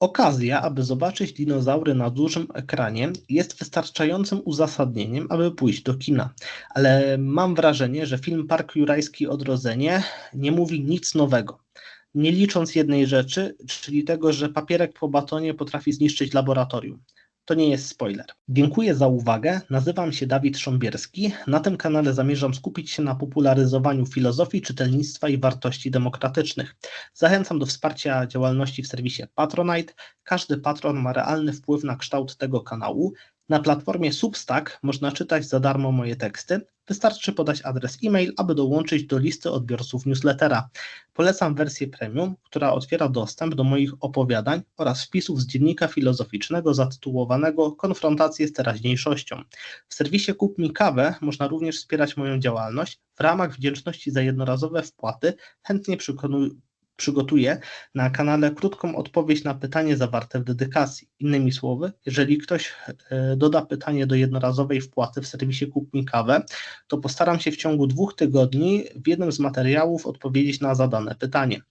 Okazja, aby zobaczyć dinozaury na dużym ekranie, jest wystarczającym uzasadnieniem, aby pójść do kina. Ale mam wrażenie, że film Park Jurajski Odrodzenie nie mówi nic nowego. Nie licząc jednej rzeczy, czyli tego, że papierek po batonie potrafi zniszczyć laboratorium. To nie jest spoiler. Dziękuję za uwagę. Nazywam się Dawid Sząbierski. Na tym kanale zamierzam skupić się na popularyzowaniu filozofii, czytelnictwa i wartości demokratycznych. Zachęcam do wsparcia działalności w serwisie Patronite. Każdy patron ma realny wpływ na kształt tego kanału. Na platformie Substack można czytać za darmo moje teksty. Wystarczy podać adres e-mail, aby dołączyć do listy odbiorców newslettera. Polecam wersję premium, która otwiera dostęp do moich opowiadań oraz wpisów z dziennika filozoficznego zatytułowanego Konfrontacje z teraźniejszością. W serwisie Kup mi kawę można również wspierać moją działalność. W ramach wdzięczności za jednorazowe wpłaty chętnie przygotuję na kanale krótką odpowiedź na pytanie zawarte w dedykacji. Innymi słowy, jeżeli ktoś e, doda pytanie do jednorazowej wpłaty w serwisie Kup mi kawę, to postaram się w ciągu dwóch tygodni w jednym z materiałów odpowiedzieć na zadane pytanie.